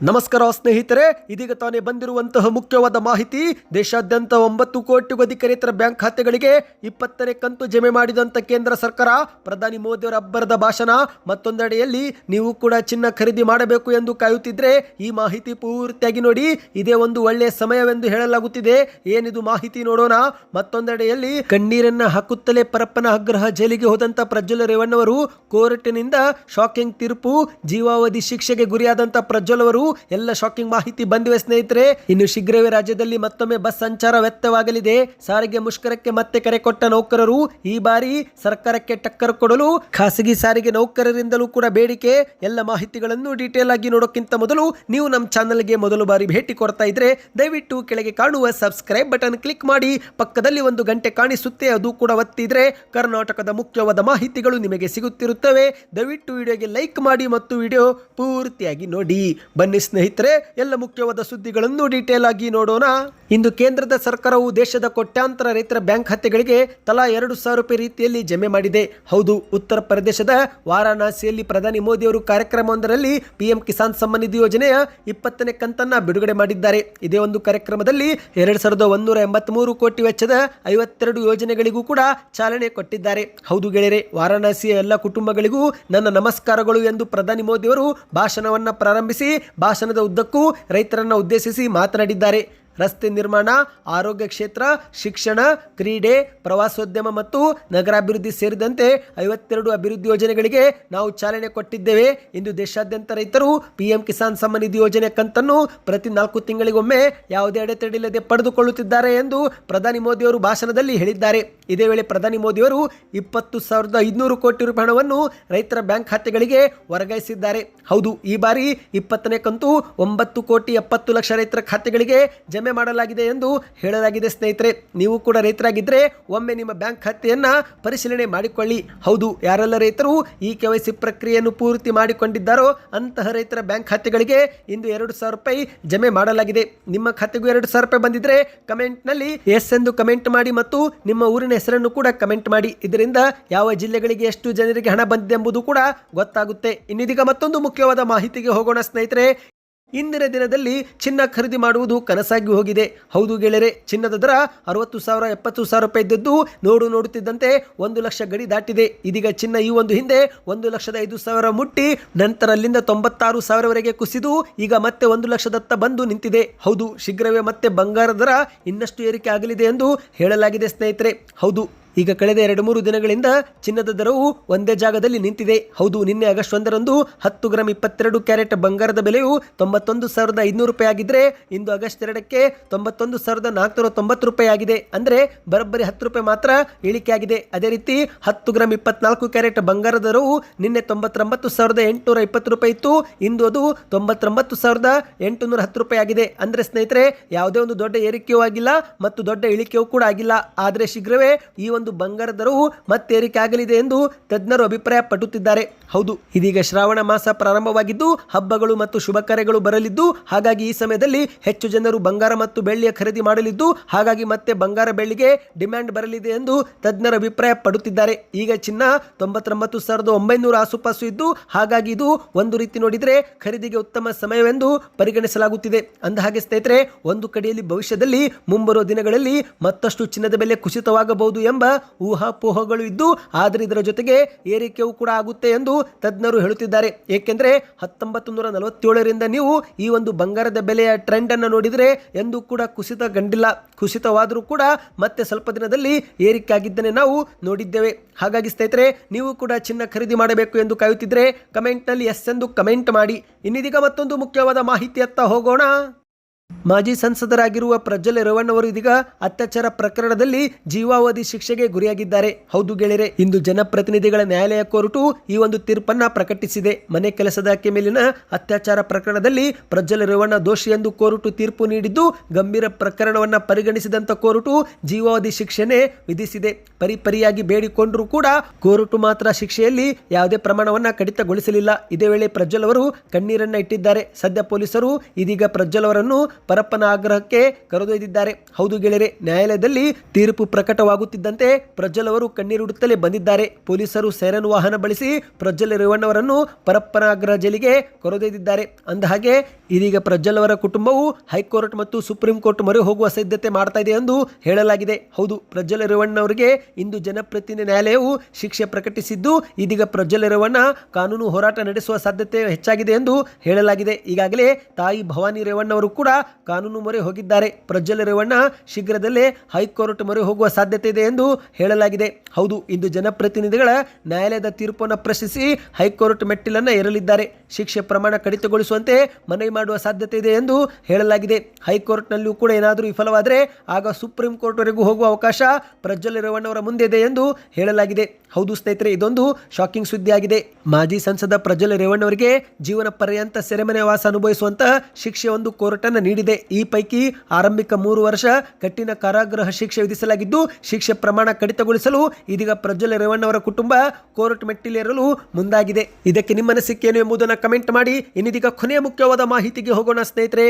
ನಮಸ್ಕಾರ ಸ್ನೇಹಿತರೆ, ಇದೀಗ ತಾನೇ ಬಂದಿರುವಂತಹ ಮುಖ್ಯವಾದ ಮಾಹಿತಿ, ದೇಶಾದ್ಯಂತ ಒಂಬತ್ತು ಕೋಟಿಗೂ ಅಧಿಕ ಬ್ಯಾಂಕ್ ಖಾತೆಗಳಿಗೆ ಇಪ್ಪತ್ತನೇ ಕಂತು ಜಮೆ ಮಾಡಿದಂತ ಕೇಂದ್ರ ಸರ್ಕಾರ, ಪ್ರಧಾನಿ ಮೋದಿಯವರ ಅಬ್ಬರದ ಭಾಷಣ. ಮತ್ತೊಂದೆಡೆಯಲ್ಲಿ ನೀವು ಕೂಡ ಚಿನ್ನ ಖರೀದಿ ಮಾಡಬೇಕು ಎಂದು ಕಾಯುತ್ತಿದ್ರೆ, ಈ ಮಾಹಿತಿ ಪೂರ್ತಿಯಾಗಿ ನೋಡಿ, ಇದೇ ಒಂದು ಒಳ್ಳೆಯ ಸಮಯವೆಂದು ಹೇಳಲಾಗುತ್ತಿದೆ. ಏನಿದು ಮಾಹಿತಿ ನೋಡೋಣ. ಮತ್ತೊಂದೆಡೆಯಲ್ಲಿ ಕಣ್ಣೀರನ್ನ ಹಾಕುತ್ತಲೇ ಪರಪ್ಪನ ಆಗ್ರಹ ಜೈಲಿಗೆ ಹೋದಂತ ಪ್ರಜ್ವಲ್ ರೇವಣ್ಣವರು, ಕೋರ್ಟಿನಿಂದ ಶಾಕಿಂಗ್ ತೀರ್ಪು, ಜೀವಾವಧಿ ಶಿಕ್ಷೆಗೆ ಗುರಿಯಾದಂತ ಪ್ರಜ್ವಲ್ ಅವರು ಎಲ್ಲ ಶಾಕಿಂಗ್ ಮಾಹಿತಿ ಬಂದಿವೆ ಸ್ನೇಹಿತರೆ. ಇನ್ನು ಶೀಘ್ರವೇ ರಾಜ್ಯದಲ್ಲಿ ಮತ್ತೊಮ್ಮೆ ಬಸ್ ಸಂಚಾರ ವ್ಯಕ್ತವಾಗಲಿದೆ ಸಾರಿಗೆ ಮುಷ್ಕರಕ್ಕೆ ಮತ್ತೆ ಕರೆ ಕೊಟ್ಟ ನೌಕರರು ಈ ಬಾರಿ ಸರ್ಕಾರಕ್ಕೆ ಟಕ್ಕರ್ ಕೊಡಲು, ಖಾಸಗಿ ಸಾರಿಗೆ ನೌಕರರಿಂದಲೂ ಕೂಡ ಬೇಡಿಕೆ. ಎಲ್ಲ ಮಾಹಿತಿಗಳನ್ನು ಡೀಟೇಲ್ ಆಗಿ ನೋಡೋಕ್ಕಿಂತ ಮೊದಲು ನೀವು ನಮ್ಮ ಚಾನಲ್ಗೆ ಮೊದಲು ಬಾರಿ ಭೇಟಿ ಕೊಡ್ತಾ ಇದ್ರೆ ದಯವಿಟ್ಟು ಕೆಳಗೆ ಕಾಣುವ ಸಬ್ಸ್ಕ್ರೈಬ್ ಬಟನ್ ಕ್ಲಿಕ್ ಮಾಡಿ, ಪಕ್ಕದಲ್ಲಿ ಒಂದು ಗಂಟೆ ಕಾಣಿಸುತ್ತೆ ಅದು ಕೂಡ ಒತ್ತಿದ್ರೆ ಕರ್ನಾಟಕದ ಮುಖ್ಯವಾದ ಮಾಹಿತಿಗಳು ನಿಮಗೆ ಸಿಗುತ್ತಿರುತ್ತವೆ. ದಯವಿಟ್ಟು ವಿಡಿಯೋಗೆ ಲೈಕ್ ಮಾಡಿ ಮತ್ತು ವಿಡಿಯೋ ಪೂರ್ತಿಯಾಗಿ ನೋಡಿ. ಬನ್ನಿ ಸ್ನೇಹಿತರೆ, ಎಲ್ಲ ಮುಖ್ಯವಾದ ಸುದ್ದಿಗಳನ್ನು ಡೀಟೇಲ್ ಆಗಿ ನೋಡೋಣ. ಇಂದು ಕೇಂದ್ರದ ಸರ್ಕಾರವು ದೇಶದ ಕೋಟ್ಯಾಂತರ ರೈತರ ಬ್ಯಾಂಕ್ ಖಾತೆಗಳಿಗೆ ತಲಾ ಎರಡು ಸಾವಿರ ರೂಪಾಯಿ ರೀತಿಯಲ್ಲಿ ಜಮೆ ಮಾಡಿದೆ. ಹೌದು, ಉತ್ತರ ಪ್ರದೇಶದ ವಾರಾಣಸಿಯಲ್ಲಿ ಪ್ರಧಾನಿ ಮೋದಿಯವರು ಕಾರ್ಯಕ್ರಮವೊಂದರಲ್ಲಿ ಪಿಎಂ ಕಿಸಾನ್ ಸಮ್ಮಾನ್ ನಿಧಿ ಯೋಜನೆಯ ಇಪ್ಪತ್ತನೇ ಕಂತನ್ನ ಬಿಡುಗಡೆ ಮಾಡಿದ್ದಾರೆ. ಇದೇ ಒಂದು ಕಾರ್ಯಕ್ರಮದಲ್ಲಿ ಎರಡ್ ಸಾವಿರದ ಒಂದೂರ ಎಂಬತ್ಮೂರು ಕೋಟಿ ವೆಚ್ಚದ ಐವತ್ತೆರಡು ಯೋಜನೆಗಳಿಗೂ ಕೂಡ ಚಾಲನೆ ಕೊಟ್ಟಿದ್ದಾರೆ. ಹೌದು ಗೆಳೆಯರೆ, ವಾರಾಣಸಿಯ ಎಲ್ಲ ಕುಟುಂಬಗಳಿಗೂ ನನ್ನ ನಮಸ್ಕಾರಗಳು ಎಂದು ಪ್ರಧಾನಿ ಮೋದಿಯವರು ಭಾಷಣವನ್ನ ಪ್ರಾರಂಭಿಸಿ ಭಾಷಣದ ಉದ್ದಕ್ಕೂ ರೈತರನ್ನು ಉದ್ದೇಶಿಸಿ ಮಾತನಾಡಿದ್ದಾರೆ. ರಸ್ತೆ ನಿರ್ಮಾಣ, ಆರೋಗ್ಯ ಕ್ಷೇತ್ರ, ಶಿಕ್ಷಣ, ಕ್ರೀಡೆ, ಪ್ರವಾಸೋದ್ಯಮ ಮತ್ತು ನಗರಾಭಿವೃದ್ಧಿ ಸೇರಿದಂತೆ ಐವತ್ತೆರಡು ಅಭಿವೃದ್ಧಿ ಯೋಜನೆಗಳಿಗೆ ನಾವು ಚಾಲನೆ ಕೊಟ್ಟಿದ್ದೇವೆ. ಇಂದು ದೇಶಾದ್ಯಂತ ರೈತರು ಪಿಎಂ ಕಿಸಾನ್ ಸಮ್ಮಾನ್ ನಿಧಿ ಯೋಜನೆ ಕಂತನ್ನು ಪ್ರತಿ ನಾಲ್ಕು ತಿಂಗಳಿಗೊಮ್ಮೆ ಯಾವುದೇ ಅಡೆತಡೆಯಿಲ್ಲದೆ ಪಡೆದುಕೊಳ್ಳುತ್ತಿದ್ದಾರೆ ಎಂದು ಪ್ರಧಾನಿ ಮೋದಿಯವರು ಭಾಷಣದಲ್ಲಿ ಹೇಳಿದ್ದಾರೆ. ಇದೇ ವೇಳೆ ಪ್ರಧಾನಿ ಮೋದಿಯವರು ಇಪ್ಪತ್ತು ಸಾವಿರದ ಐದುನೂರು ಕೋಟಿ ರೂಪಾಯಿ ಹಣವನ್ನು ರೈತರ ಬ್ಯಾಂಕ್ ಖಾತೆಗಳಿಗೆ ವರ್ಗಾಯಿಸಿದ್ದಾರೆ. ಹೌದು, ಈ ಬಾರಿ ಇಪ್ಪತ್ತನೇ ಕಂತು ಒಂಬತ್ತು ಕೋಟಿ ಎಪ್ಪತ್ತು ಲಕ್ಷ ರೈತರ ಖಾತೆಗಳಿಗೆ ಜಮೆ ಮಾಡಲಾಗಿದೆ ಎಂದು ಹೇಳಲಾಗಿದೆ, ಸ್ನೇಹಿತರೆ. ನೀವು ಕೂಡ ರೈತರಾಗಿದ್ದರೆ ಒಮ್ಮೆ ನಿಮ್ಮ ಬ್ಯಾಂಕ್ ಖಾತೆಯನ್ನು ಪರಿಶೀಲನೆ ಮಾಡಿಕೊಳ್ಳಿ. ಹೌದು, ಯಾರೆಲ್ಲ ರೈತರು ಈ ಕೆ ವೈ ಪ್ರಕ್ರಿಯೆಯನ್ನು ಪೂರ್ತಿ ಮಾಡಿಕೊಂಡಿದ್ದಾರೋ ಅಂತಹ ರೈತರ ಬ್ಯಾಂಕ್ ಖಾತೆಗಳಿಗೆ ಇಂದು ಎರಡು ಸಾವಿರ ರೂಪಾಯಿ ಜಮೆ ಮಾಡಲಾಗಿದೆ. ನಿಮ್ಮ ಖಾತೆಗೂ ಎರಡು ಸಾವಿರ ರೂಪಾಯಿ ಬಂದಿದ್ರೆ ಕಮೆಂಟ್ನಲ್ಲಿ ಎಸ್ ಎಂದು ಕಮೆಂಟ್ ಮಾಡಿ ಮತ್ತು ನಿಮ್ಮ ಊರಿನ ಹೆಸರನ್ನು ಕೂಡ ಕಮೆಂಟ್ ಮಾಡಿ. ಇದರಿಂದ ಯಾವ ಜಿಲ್ಲೆಗಳಿಗೆ ಎಷ್ಟು ಜನರಿಗೆ ಹಣ ಬಂದಿದೆ ಎಂಬುದು ಕೂಡ ಗೊತ್ತಾಗುತ್ತೆ. ಇನ್ನಿದೀಗ ಮತ್ತೊಂದು ಮುಖ್ಯವಾದ ಮಾಹಿತಿಗೆ ಹೋಗೋಣ, ಸ್ನೇಹಿತರೆ. ಇಂದಿನ ದಿನದಲ್ಲಿ ಚಿನ್ನ ಖರೀದಿ ಮಾಡುವುದು ಕನಸಾಗಿ ಹೋಗಿದೆ. ಹೌದು ಗೆಳೆಯರೆ, ಚಿನ್ನದ ದರ ಅರವತ್ತು ಸಾವಿರ, ಎಪ್ಪತ್ತು ಸಾವಿರ ರೂಪಾಯಿ ಇದ್ದದ್ದು ನೋಡು ನೋಡುತ್ತಿದ್ದಂತೆ ಒಂದು ಲಕ್ಷ ಗಡಿ ದಾಟಿದೆ. ಇದೀಗ ಚಿನ್ನ ಈ ಒಂದು ಹಿಂದೆ ಒಂದು ಲಕ್ಷದ ಐದು ಸಾವಿರ ಮುಟ್ಟಿ, ನಂತರ ಅಲ್ಲಿಂದ ತೊಂಬತ್ತಾರು ಸಾವಿರವರೆಗೆ ಕುಸಿದು ಈಗ ಮತ್ತೆ ಒಂದು ಲಕ್ಷದತ್ತ ಬಂದು ನಿಂತಿದೆ. ಹೌದು, ಶೀಘ್ರವೇ ಮತ್ತೆ ಬಂಗಾರ ದರ ಇನ್ನಷ್ಟು ಏರಿಕೆ ಆಗಲಿದೆ ಎಂದು ಹೇಳಲಾಗಿದೆ ಸ್ನೇಹಿತರೆ. ಹೌದು. ಈಗ ಕಳೆದ ಎರಡು ಮೂರು ದಿನಗಳಿಂದ ಚಿನ್ನದ ದರವು ಒಂದೇ ಜಾಗದಲ್ಲಿ ನಿಂತಿದೆ. ಹೌದು, ನಿನ್ನೆ ಆಗಸ್ಟ್ ಒಂದರಂದು ಹತ್ತು ಗ್ರಾಮ್ ಇಪ್ಪತ್ತೆರಡು ಕ್ಯಾರೆಟ್ ಬಂಗಾರದ ಬೆಲೆಯು ತೊಂಬತ್ತೊಂದು ಸಾವಿರದ ಐದುನೂರು ರೂಪಾಯಿ ಆಗಿದ್ರೆ ಇಂದು ಆಗಸ್ಟ್ ಎರಡಕ್ಕೆ ತೊಂಬತ್ತೊಂದು ಸಾವಿರದ ನಾಲ್ಕುನೂರ ತೊಂಬತ್ತು ರೂಪಾಯಿ ಆಗಿದೆ. ಅಂದರೆ ಬರೋಬ್ಬರಿ ಹತ್ತು ರೂಪಾಯಿ ಮಾತ್ರ ಇಳಿಕೆ ಆಗಿದೆ. ಅದೇ ರೀತಿ ಹತ್ತು ಗ್ರಾಮ್ ಇಪ್ಪತ್ನಾಲ್ಕು ಕ್ಯಾರೆಟ್ ಬಂಗಾರದ ದರವು ನಿನ್ನೆ ತೊಂಬತ್ತೊಂಬತ್ತು ಸಾವಿರದ ಎಂಟುನೂರ ಇಪ್ಪತ್ತು ರೂಪಾಯಿ ಇತ್ತು. ಇಂದು ಅದು ತೊಂಬತ್ತೊಂಬತ್ತು ಸಾವಿರದ ಎಂಟುನೂರ ಹತ್ತು ರೂಪಾಯಿ ಆಗಿದೆ. ಅಂದ್ರೆ ಸ್ನೇಹಿತರೆ, ಯಾವುದೇ ಒಂದು ದೊಡ್ಡ ಏರಿಕೆಯೂ ಆಗಿಲ್ಲ ಮತ್ತು ದೊಡ್ಡ ಇಳಿಕೆಯೂ ಕೂಡ ಆಗಿಲ್ಲ. ಆದರೆ ಶೀಘ್ರವೇ ಈ ಒಂದು ಬಂಗಾರ ದರವು ಮತ್ತೆ ಏರಿಕೆ ಆಗಲಿದೆ ಎಂದು ತಜ್ಞರು ಅಭಿಪ್ರಾಯ ಪಡುತ್ತಿದ್ದಾರೆ ಹೌದು, ಇದೀಗ ಶ್ರಾವಣ ಮಾಸ ಪ್ರಾರಂಭವಾಗಿದ್ದು, ಹಬ್ಬಗಳು ಮತ್ತು ಶುಭ ಕಾರ್ಯಗಳು ಬರಲಿದ್ದು, ಹಾಗಾಗಿ ಈ ಸಮಯದಲ್ಲಿ ಹೆಚ್ಚು ಜನರು ಬಂಗಾರ ಮತ್ತು ಬೆಳ್ಳಿಯ ಖರೀದಿ ಮಾಡಲಿದ್ದು, ಹಾಗಾಗಿ ಮತ್ತೆ ಬಂಗಾರ ಬೆಳ್ಳಿಗೆ ಡಿಮ್ಯಾಂಡ್ ಬರಲಿದೆ ಎಂದು ತಜ್ಞರು ಅಭಿಪ್ರಾಯ ಪಡುತ್ತಿದ್ದಾರೆ ಈಗ ಚಿನ್ನ ತೊಂಬತ್ತೊಂಬತ್ತು ಸಾವಿರದ ಒಂಬೈನೂರ ಆಸುಪಾಸು ಇದ್ದು, ಹಾಗಾಗಿ ಇದು ಒಂದು ರೀತಿ ನೋಡಿದರೆ ಖರೀದಿಗೆ ಉತ್ತಮ ಸಮಯವೆಂದು ಪರಿಗಣಿಸಲಾಗುತ್ತಿದೆ. ಅಂದಹಾಗೆ ಸ್ನೇಹಿತರೆ, ಒಂದು ಕಡೆಯಲ್ಲಿ ಭವಿಷ್ಯದಲ್ಲಿ ಮುಂಬರುವ ದಿನಗಳಲ್ಲಿ ಮತ್ತಷ್ಟು ಚಿನ್ನದ ಬೆಲೆ ಕುಸಿತವಾಗಬಹುದು ಎಂಬ ಊಹಾಪೋಹಗಳು ಇದ್ದು ಆದರೆ ಇದರ ಜೊತೆಗೆ ಏರಿಕೆಯೂ ಕೂಡ ಆಗುತ್ತೆ ಎಂದು ತಜ್ಞರು ಹೇಳುತ್ತಿದ್ದಾರೆ. ಏಕೆಂದರೆ ಹತ್ತೊಂಬತ್ತು ನೂರ ನಲವತ್ತೇಳರಿಂದ ನೀವು ಈ ಒಂದು ಬಂಗಾರದ ಬೆಲೆಯ ಟ್ರೆಂಡ್ ಅನ್ನು ನೋಡಿದರೆ ಎಂದು ಕೂಡ ಕುಸಿತ ಕಂಡಿಲ್ಲ. ಕುಸಿತವಾದರೂ ಕೂಡ ಮತ್ತೆ ಸ್ವಲ್ಪ ದಿನದಲ್ಲಿ ಏರಿಕೆ ಆಗಿದ್ದನ್ನೇ ನಾವು ನೋಡಿದ್ದೇವೆ. ಹಾಗಾಗಿ ಸ್ನೇಹಿತರೆ, ನೀವು ಕೂಡ ಚಿನ್ನ ಖರೀದಿ ಮಾಡಬೇಕು ಎಂದು ಕಾಯುತ್ತಿದ್ದರೆ ಕಮೆಂಟ್ನಲ್ಲಿ ಎಸ್ ಎಂದು ಕಮೆಂಟ್ ಮಾಡಿ. ಇನ್ನಿದೀಗ ಮತ್ತೊಂದು ಮುಖ್ಯವಾದ ಮಾಹಿತಿಯತ್ತ ಹೋಗೋಣ. ಮಾಜಿ ಸಂಸದರಾಗಿರುವ ಪ್ರಜ್ವಲ್ ರೇವಣ್ಣವರು ಇದೀಗ ಅತ್ಯಾಚಾರ ಪ್ರಕರಣದಲ್ಲಿ ಜೀವಾವಧಿ ಶಿಕ್ಷೆಗೆ ಗುರಿಯಾಗಿದ್ದಾರೆ. ಹೌದು ಗೆಳೆಯರೆ, ಇಂದು ಜನಪ್ರತಿನಿಧಿಗಳ ನ್ಯಾಯಾಲಯ ಕೋರ್ಟು ಈ ಒಂದು ತೀರ್ಪನ್ನ ಪ್ರಕಟಿಸಿದೆ. ಮನೆ ಕೆಲಸದಾಕೆ ಮೇಲಿನ ಅತ್ಯಾಚಾರ ಪ್ರಕರಣದಲ್ಲಿ ಪ್ರಜ್ವಲ್ ರೇವಣ್ಣ ದೋಷಿ ಎಂದು ಕೋರ್ಟು ತೀರ್ಪು ನೀಡಿದ್ದು, ಗಂಭೀರ ಪ್ರಕರಣವನ್ನ ಪರಿಗಣಿಸಿದಂತ ಕೋರ್ಟು ಜೀವಾವಧಿ ಶಿಕ್ಷೆನೆ ವಿಧಿಸಿದೆ. ಪರಿಪರಿಯಾಗಿ ಬೇಡಿಕೊಂಡರೂ ಕೂಡ ಕೋರ್ಟು ಮಾತ್ರ ಶಿಕ್ಷೆಯಲ್ಲಿ ಯಾವುದೇ ಪ್ರಮಾಣವನ್ನ ಕಡಿತಗೊಳಿಸಲಿಲ್ಲ. ಇದೇ ವೇಳೆ ಪ್ರಜ್ವಲ್ ಅವರು ಕಣ್ಣೀರನ್ನ ಇಟ್ಟಿದ್ದಾರೆ. ಸದ್ಯ ಪೊಲೀಸರು ಇದೀಗ ಪ್ರಜ್ವಲ್ ಅವರನ್ನು ಪರಪ್ಪನ ಆಗ್ರಹಕ್ಕೆ ಕರೆದೊಯ್ದಿದ್ದಾರೆ. ಹೌದು ಗೆಳೆಯರೆ, ನ್ಯಾಯಾಲಯದಲ್ಲಿ ತೀರ್ಪು ಪ್ರಕಟವಾಗುತ್ತಿದ್ದಂತೆ ಪ್ರಜ್ವಲ್ ಕಣ್ಣೀರಿಡುತ್ತಲೇ ಬಂದಿದ್ದಾರೆ. ಪೊಲೀಸರು ಸೈರನ್ ವಾಹನ ಬಳಸಿ ಪ್ರಜ್ವಲ್ ರೇವಣ್ಣವರನ್ನು ಪರಪ್ಪನ ಆಗ್ರಹ ಜೈಲಿಗೆ ಕರೆದೊಯ್ದಿದ್ದಾರೆ. ಅಂದಹಾಗೆ ಇದೀಗ ಪ್ರಜ್ವಲ್ ಅವರ ಕುಟುಂಬವು ಹೈಕೋರ್ಟ್ ಮತ್ತು ಸುಪ್ರೀಂ ಕೋರ್ಟ್ ಮೊರೆ ಹೋಗುವ ಸಿದ್ಧತೆ ಮಾಡ್ತಾ ಇದೆ ಎಂದು ಹೇಳಲಾಗಿದೆ. ಹೌದು, ಪ್ರಜ್ವಲ್ ರೇವಣ್ಣ ಅವರಿಗೆ ಇಂದು ಜನಪ್ರತಿನಿಧಿ ನ್ಯಾಯಾಲಯವು ಶಿಕ್ಷೆ ಪ್ರಕಟಿಸಿದ್ದು, ಇದೀಗ ಪ್ರಜ್ವಲ್ ರೇವಣ್ಣ ಕಾನೂನು ಹೋರಾಟ ನಡೆಸುವ ಸಾಧ್ಯತೆ ಹೆಚ್ಚಾಗಿದೆ ಎಂದು ಹೇಳಲಾಗಿದೆ. ಈಗಾಗಲೇ ತಾಯಿ ಭವಾನಿ ರೇವಣ್ಣ ಅವರು ಕೂಡ ಕಾನೂನು ಮೊರೆ ಹೋಗಿದ್ದಾರೆ. ಪ್ರಜ್ವಲ್ ರೇವಣ್ಣ ಶೀಘ್ರದಲ್ಲೇ ಹೈಕೋರ್ಟ್ ಮೊರೆ ಹೋಗುವ ಸಾಧ್ಯತೆ ಇದೆ ಎಂದು ಹೇಳಲಾಗಿದೆ. ಹೌದು, ಇಂದು ಜನಪ್ರತಿನಿಧಿಗಳ ನ್ಯಾಯಾಲಯದ ತೀರ್ಪನ್ನು ಪ್ರಶ್ನಿಸಿ ಹೈಕೋರ್ಟ್ ಮೆಟ್ಟಿಲನ್ನು ಏರಲಿದ್ದಾರೆ. ಶಿಕ್ಷೆ ಪ್ರಮಾಣ ಕಡಿತಗೊಳಿಸುವಂತೆ ಮನವಿ ಮಾಡುವ ಸಾಧ್ಯತೆ ಇದೆ ಎಂದು ಹೇಳಲಾಗಿದೆ. ಹೈಕೋರ್ಟ್ನಲ್ಲಿಯೂ ಕೂಡ ಏನಾದರೂ ವಿಫಲವಾದರೆ ಆಗ ಸುಪ್ರೀಂ ಕೋರ್ಟ್ವರೆಗೂ ಹೋಗುವ ಅವಕಾಶ ಪ್ರಜ್ವಲ್ ರೇವಣ್ಣವರ ಮುಂದೆ ಇದೆ ಎಂದು ಹೇಳಲಾಗಿದೆ. ಹೌದು ಸ್ನೇಹಿತರೆ, ಇದೊಂದು ಶಾಕಿಂಗ್ ಸುದ್ದಿ ಆಗಿದೆ ಮಾಜಿ ಸಂಸದ ಪ್ರಜ್ವಲ್ ರೇವಣ್ಣವರಿಗೆ ಜೀವನ ಪರ್ಯಂತ ಸೆರೆಮನೆ ವಾಸ ಅನುಭವಿಸುವಂತಹ ಶಿಕ್ಷೆ ಒಂದು ಕೋರ್ಟನ್ನು ನೀಡಿದೆ. ಈ ಪೈಕಿ ಆರಂಭಿಕ ಮೂರು ವರ್ಷ ಕಠಿಣ ಕಾರಾಗೃಹ ಶಿಕ್ಷೆ ವಿಧಿಸಲಾಗಿದ್ದು, ಶಿಕ್ಷೆ ಪ್ರಮಾಣ ಕಡಿತಗೊಳಿಸಲು ಇದೀಗ ಪ್ರಜ್ವಲ್ ರೇವಣ್ಣವರ ಕುಟುಂಬ ಕೋರ್ಟ್ ಮೆಟ್ಟಿಲೇರಲು ಮುಂದಾಗಿದೆ. ಇದಕ್ಕೆ ನಿಮ್ಮ ಸಿಕ್ಕೇನು ಎಂಬುದನ್ನು ಕಮೆಂಟ್ ಮಾಡಿ. ಇನ್ನಿದೀಗ ಕೊನೆಯ ಮುಖ್ಯವಾದ ಮಾಹಿತಿಗೆ ಹೋಗೋಣ ಸ್ನೇಹಿತರೆ.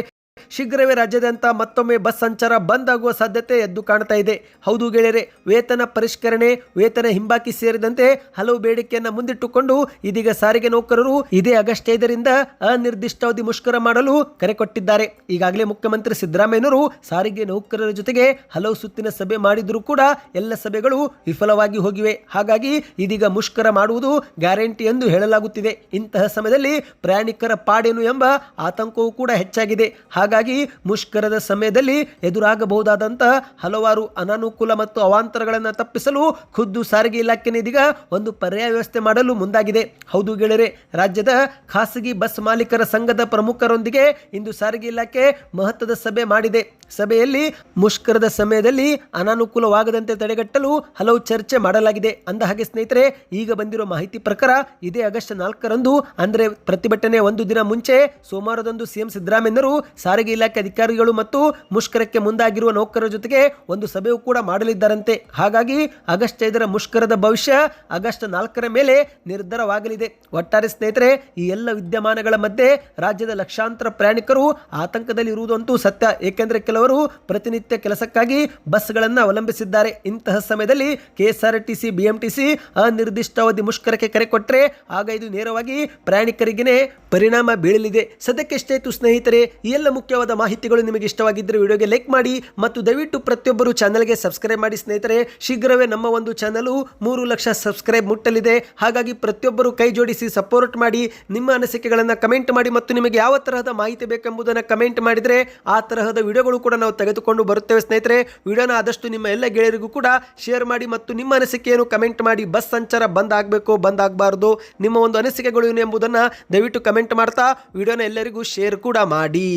ಶೀಘ್ರವೇ ರಾಜ್ಯಾದ್ಯಂತ ಮತ್ತೊಮ್ಮೆ ಬಸ್ ಸಂಚಾರ ಬಂದ್ ಆಗುವ ಸಾಧ್ಯತೆ ಎದ್ದು ಕಾಣ್ತಾ ಇದೆ. ಹೌದು ಗೆಳೆಯರೆ, ವೇತನ ಪರಿಷ್ಕರಣೆ, ವೇತನ ಹಿಂಬಾಕಿ ಸೇರಿದಂತೆ ಹಲವು ಬೇಡಿಕೆಯನ್ನು ಮುಂದಿಟ್ಟುಕೊಂಡು ಇದೀಗ ಸಾರಿಗೆ ನೌಕರರು ಇದೇ ಆಗಸ್ಟ್ ಐದರಿಂದ ಅನಿರ್ದಿಷ್ಟಾವಧಿ ಮುಷ್ಕರ ಮಾಡಲು ಕರೆ ಕೊಟ್ಟಿದ್ದಾರೆ. ಈಗಾಗಲೇ ಮುಖ್ಯಮಂತ್ರಿ ಸಿದ್ದರಾಮಯ್ಯನವರು ಸಾರಿಗೆ ನೌಕರರ ಜೊತೆಗೆ ಹಲವು ಸುತ್ತಿನ ಸಭೆ ಮಾಡಿದರೂ ಕೂಡ ಎಲ್ಲ ಸಭೆಗಳು ವಿಫಲವಾಗಿ ಹೋಗಿವೆ. ಹಾಗಾಗಿ ಇದೀಗ ಮುಷ್ಕರ ಮಾಡುವುದು ಗ್ಯಾರಂಟಿ ಎಂದು ಹೇಳಲಾಗುತ್ತಿದೆ. ಇಂತಹ ಸಮಯದಲ್ಲಿ ಪ್ರಯಾಣಿಕರ ಪಾಡೇನು ಎಂಬ ಆತಂಕವೂ ಕೂಡ ಹೆಚ್ಚಾಗಿದೆ. ಹಾಗಾಗಿ ಮುಷ್ಕರದ ಸಮಯದಲ್ಲಿ ಎದುರಾಗಬಹುದಾದಂತಹ ಹಲವಾರು ಅನಾನುಕೂಲ ಮತ್ತು ಅವಾಂತರಗಳನ್ನು ತಪ್ಪಿಸಲು ಖುದ್ದು ಸಾರಿಗೆ ಇಲಾಖೆ ನಿಧಿಗ ಒಂದು ಪರ್ಯಾಯ ವ್ಯವಸ್ಥೆ ಮಾಡಲು ಮುಂದಾಗಿದೆ. ಹೌದು ಗೆಳೆಯರೆ, ರಾಜ್ಯದ ಖಾಸಗಿ ಬಸ್ ಮಾಲೀಕರ ಸಂಘದ ಪ್ರಮುಖರೊಂದಿಗೆ ಇಂದು ಸಾರಿಗೆ ಇಲಾಖೆ ಮಹತ್ವದ ಸಭೆ ಮಾಡಿದೆ. ಸಭೆಯಲ್ಲಿ ಮುಷ್ಕರದ ಸಮಯದಲ್ಲಿ ಅನಾನುಕೂಲವಾಗದಂತೆ ತಡೆಗಟ್ಟಲು ಹಲವು ಚರ್ಚೆ ಮಾಡಲಾಗಿದೆ. ಅಂದ ಹಾಗೆ ಸ್ನೇಹಿತರೆ, ಈಗ ಬಂದಿರೋ ಮಾಹಿತಿ ಪ್ರಕಾರ ಇದೇ ಆಗಸ್ಟ್ ನಾಲ್ಕರಂದು, ಅಂದರೆ ಪ್ರತಿಭಟನೆ ಒಂದು ದಿನ ಮುಂಚೆ ಸೋಮವಾರದಂದು ಸಿಎಂ ಸಿದ್ದರಾಮಯ್ಯರು ಸಾರಿಗೆ ಇಲಾಖೆ ಅಧಿಕಾರಿಗಳು ಮತ್ತು ಮುಷ್ಕರಕ್ಕೆ ಮುಂದಾಗಿರುವ ನೌಕರರ ಜೊತೆಗೆ ಒಂದು ಸಭೆಯೂ ಕೂಡ ಮಾಡಲಿದ್ದಾರಂತೆ. ಹಾಗಾಗಿ ಆಗಸ್ಟ್ ಐದರ ಮುಷ್ಕರದ ಭವಿಷ್ಯ ಆಗಸ್ಟ್ ನಾಲ್ಕರ ಮೇಲೆ ನಿರ್ಧಾರವಾಗಲಿದೆ. ಒಟ್ಟಾರೆ ಸ್ನೇಹಿತರೆ, ಈ ಎಲ್ಲ ವಿದ್ಯಮಾನಗಳ ಮಧ್ಯೆ ರಾಜ್ಯದ ಲಕ್ಷಾಂತರ ಪ್ರಯಾಣಿಕರು ಆತಂಕದಲ್ಲಿ ಇರುವುದಂತೂ ಸತ್ಯ. ಏಕೆಂದರೆ ಕೆಲವರು ಪ್ರತಿನಿತ್ಯ ಕೆಲಸಕ್ಕಾಗಿ ಬಸ್ಗಳನ್ನು ಅವಲಂಬಿಸಿದ್ದಾರೆ. ಇಂತಹ ಸಮಯದಲ್ಲಿ ಕೆಎಸ್ಆರ್ಟಿಸಿ, ಬಿಎಂಟಿಸಿ ಅನಿರ್ದಿಷ್ಟಾವಧಿ ಮುಷ್ಕರಕ್ಕೆ ಕರೆ ಕೊಟ್ಟರೆ ಆಗ ಇದು ನೇರವಾಗಿ ಪ್ರಯಾಣಿಕರಿಗೇ ಪರಿಣಾಮ ಬೀಳಲಿದೆ. ಸದ್ಯಕ್ಕೆ ಸ್ನೇಹಿತರೆ, ಈ ಎಲ್ಲ ಮುಖ್ಯವಾದ ಮಾಹಿತಿಗಳು ನಿಮಗೆ ಇಷ್ಟವಾಗಿದ್ದರೆ ವಿಡಿಯೋಗೆ ಲೈಕ್ ಮಾಡಿ ಮತ್ತು ದಯವಿಟ್ಟು ಪ್ರತಿಯೊಬ್ಬರು ಚಾನಲ್ಗೆ ಸಬ್ಸ್ಕ್ರೈಬ್ ಮಾಡಿ ಸ್ನೇಹಿತರೆ, ಶೀಘ್ರವೇ ನಮ್ಮ ಒಂದು ಚಾನಲು ಮೂರು ಲಕ್ಷ ಸಬ್ಸ್ಕ್ರೈಬ್ ಮುಟ್ಟಲಿದೆ. ಹಾಗಾಗಿ ಪ್ರತಿಯೊಬ್ಬರು ಕೈ ಜೋಡಿಸಿ ಸಪೋರ್ಟ್ ಮಾಡಿ, ನಿಮ್ಮ ಅನಿಸಿಕೆಗಳನ್ನು ಕಮೆಂಟ್ ಮಾಡಿ ಮತ್ತು ನಿಮಗೆ ಯಾವ ತರಹದ ಮಾಹಿತಿ ಬೇಕೆಂಬುದನ್ನು ಕಮೆಂಟ್ ಮಾಡಿದರೆ ಆ ತರಹದ ವಿಡಿಯೋಗಳು ಕೂಡ ನಾವು ತೆಗೆದುಕೊಂಡು ಬರುತ್ತೇವೆ ಸ್ನೇಹಿತರೆ. ವಿಡಿಯೋನ ಆದಷ್ಟು ನಿಮ್ಮ ಎಲ್ಲ ಗೆಳೆಯರಿಗೂ ಕೂಡ ಶೇರ್ ಮಾಡಿ ಮತ್ತು ನಿಮ್ಮ ಅನಿಸಿಕೆಯನ್ನು ಕಮೆಂಟ್ ಮಾಡಿ, ಬಸ್ ಸಂಚಾರ ಬಂದ್ ಆಗಬೇಕು ಬಂದ್ ಆಗಬಾರ್ದು, ನಿಮ್ಮ ಒಂದು ಅನಿಸಿಕೆಗಳು ಏನು ಎಂಬುದನ್ನು ದಯವಿಟ್ಟು ಕಮೆಂಟ್ ಮಾಡ್ತಾ, ವಿಡಿಯೋನ ಎಲ್ಲರಿಗೂ ಶೇರ್ ಕೂಡ ಮಾಡಿ.